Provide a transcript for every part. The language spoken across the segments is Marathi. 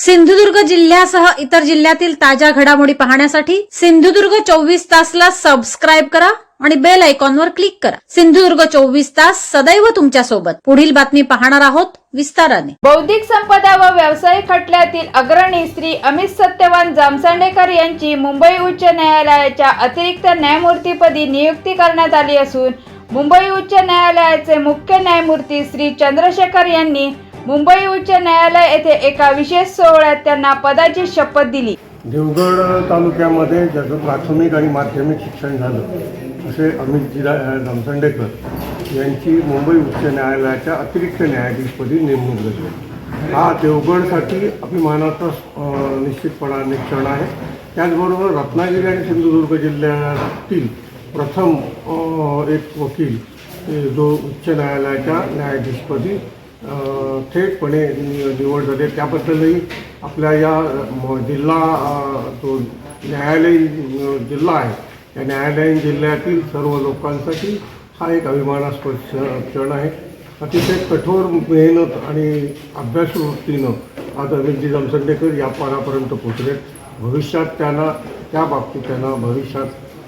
सिंधुदुर्ग जिल्ह्यासह इतर जिल्ह्यातील ताज्या घडामोडी पाहण्यासाठी सिंधुदुर्ग चोवीस तासला सबस्क्राईब करा आणि बेल आयकॉनवर क्लिक करा. सिंधुदुर्ग चोवीस तास सदैव तुमच्यासोबत. पुढील बातमी पाहणार आहोत विस्ताराने. बौद्धिक संपदा व व्यवसाय खटल्यातील अग्रणी श्री अमित सत्यवान जामसांडेकर यांची मुंबई उच्च न्यायालयाच्या अतिरिक्त न्यायमूर्तीपदी नियुक्ती करण्यात आली असून मुंबई उच्च न्यायालयाचे मुख्य न्यायमूर्ती श्री चंद्रशेखर यांनी मुंबई उच्च न्यायालय येथे एका विशेष सोहळ्यात त्यांना पदाची शपथ दिली. देवगड तालुक्यामध्ये ज्याचं प्राथमिक आणि माध्यमिक शिक्षण झालं असे अमित जिरा यांची मुंबई उच्च न्यायालयाच्या अतिरिक्त न्यायाधीशपदी नेमणूक झाली. हा देवगडसाठी अभिमानाचा निश्चितपणाने निश्चितपणा क्षण आहे. त्याचबरोबर रत्नागिरी आणि सिंधुदुर्ग जिल्ह्यातील प्रथम एक वकील जो उच्च न्यायालयाच्या न्यायाधीशपदी थेटपणे निवड झाली. आहे. त्याबद्दलही आपल्या या म, जिल्हा जो न्यायालयीन जिल्हा आहे या न्यायालयीन जिल्ह्यातील सर्व लोकांसाठी हा एक अभिमानास्पद क्ष- क्षण आहे. अतिशय कठोर मेहनत आणि अभ्यासू वृत्तीनं आज अमितजी जमसंडेकर या पारापर्यंत पोचलेत भविष्यात त्यांना त्या बाबतीत त्यांना भविष्यात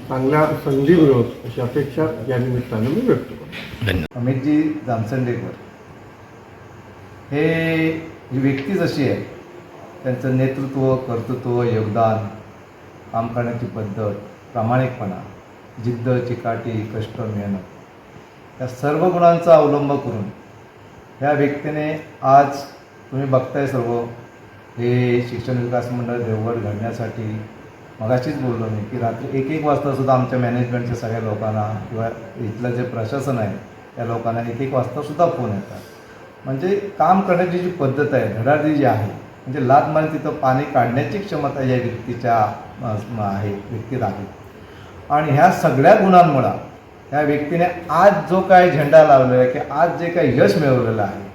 चांगल्या संधी मिळवत अशी अपेक्षा या निमित्तानं मी व्यक्त करतो. अमितजी जामसंडेकर. हे ही व्यक्ती जशी आहे त्यांचं नेतृत्व कर्तृत्व योगदान काम करण्याची पद्धत प्रामाणिकपणा जिद्द चिकाटी कष्ट मेहनत या सर्व गुणांचा अवलंब करून ह्या व्यक्तीने आज तुम्ही बघताय सर्व हे शिक्षण विकास मंडळ देवगड घडण्यासाठी मगाशीच बोललो मी की रात्री एक एक वाजतासुद्धा आमच्या मॅनेजमेंटच्या सगळ्या लोकांना किंवा इथलं जे प्रशासन आहे त्या लोकांना एक एक वाजतासुद्धा फोन येतात. म्हणजे काम करण्याची जी पद्धत आहे धडाडी जी आहे म्हणजे लाद मारे तिथं पाणी काढण्याची क्षमता या व्यक्तीच्या आहे व्यक्तीत आहे. आणि ह्या सगळ्या गुणांमुळं ह्या व्यक्तीने आज जो काय झेंडा लावलेला आहे की आज जे काही यश मिळवलेलं आहे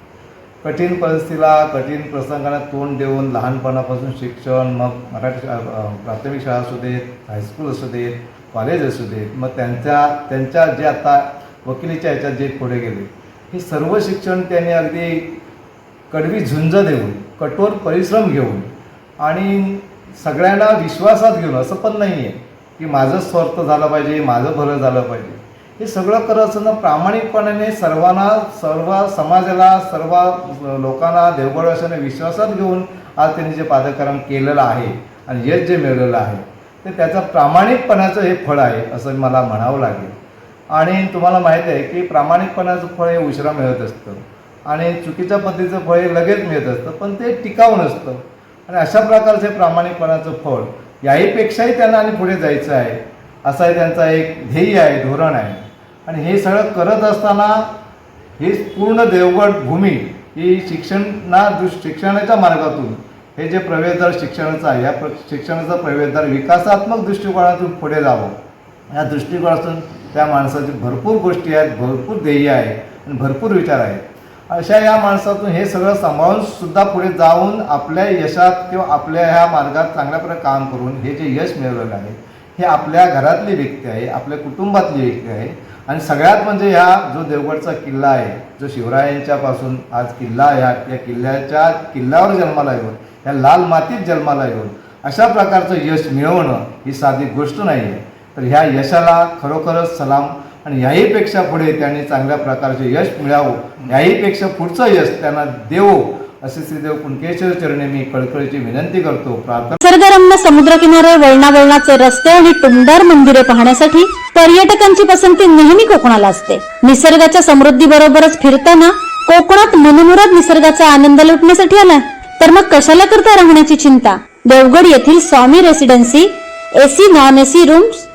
कठीण परिस्थितीला कठीण प्रसंगाला तोंड देऊन लहानपणापासून शिक्षण मग मराठी प्राथमिक शाळा असू देत हायस्कूल असू देत कॉलेज असू देत मग त्यांच्या त्यांच्या जे आता वकिलीच्या ह्याच्यात जे पुढे गेले हे सर्व शिक्षण त्यांनी अगदी कडवी झुंज देऊन कठोर परिश्रम घेऊन आणि सगळ्यांना विश्वासात घेऊन असं पण नाही आहे की माझं स्वार्थ झालं पाहिजे माझं भलं झालं पाहिजे. हे सगळं करत असताना प्रामाणिकपणाने सर्वांना सर्व समाजाला सर्व लोकांना देवगडवाशाने विश्वासात घेऊन आज त्यांनी जे पादकरण केलेलं आहे आणि यश जे मिळवलेलं आहे ते त्याचं प्रामाणिकपणाचं हे फळ आहे असं मला म्हणावं लागेल. आणि तुम्हाला माहीत आहे की प्रामाणिकपणाचं फळ हे उशिरा मिळत असतं. आणि चुकीच्या पद्धतीचं फळ हे लगेच मिळत असतं पण ते टिकाऊ नसतं. आणि अशा प्रकारचं हे प्रामाणिकपणाचं फळ याहीपेक्षाही त्यांना आणि पुढे जायचं आहे असा त्यांचा एक ध्येय आहे धोरण आहे. आणि हे सगळं करत असताना ही पूर्ण देवगड भूमी ही शिक्षणा दृष् शिक्षणाच्या मार्गातून हे जे प्रवेशदार शिक्षणाचं आहे या प्र शिक्षणाचा प्रवेशदार विकासात्मक दृष्टिकोनातून पुढे जावं. या दृष्टिकोनातून त्या माणसाची भरपूर गोष्टी आहेत भरपूर ध्येय आहे आणि भरपूर विचार आहेत. अशा या माणसातून हे सगळं सांभाळून सुद्धा पुढे जाऊन आपल्या यशात किंवा आपल्या ह्या मार्गात चांगल्या प्रकारे काम करून हे जे यश मिळवलेलं आहे हे आपल्या घरातली व्यक्ती आहे आपल्या कुटुंबातली व्यक्ती आहे आणि सगळ्यात म्हणजे ह्या जो देवगडचा किल्ला आहे जो शिवरायांच्यापासून आज किल्ला ह्या या किल्ल्याच्या किल्ल्यावर जन्माला येऊन ह्या लाल मातीत जन्माला येऊन अशा प्रकारचं यश मिळवणं ही साधी गोष्ट नाही आहे तर ह्या यशाला खरोखरच सलाम आणि याहीपेक्षा पुढे त्यांनी चांगल्या प्रकारचे यश मिळावं याहीपेक्षा पुढचं यश त्यांना देवो असे श्रीदेव कुणकेश्वर चरणी मी कळकळीची विनंती करतो. प्रार्थना निसर्गरम्य समुद्रकिनारे वळणावळणाचे रस्ते आणि टुमदार मंदिरे पाहण्यासाठी पर्यटकांची पसंती नेहमी कोकणाला असते. निसर्गाच्या समृद्धी बरोबरच फिरताना कोकणात मनमुराद निसर्गाचा आनंद लुटण्यासाठी आला. तर मग कशाला करता राहण्याची चिंता? देवगड येथील Swami Residency AC non AC rooms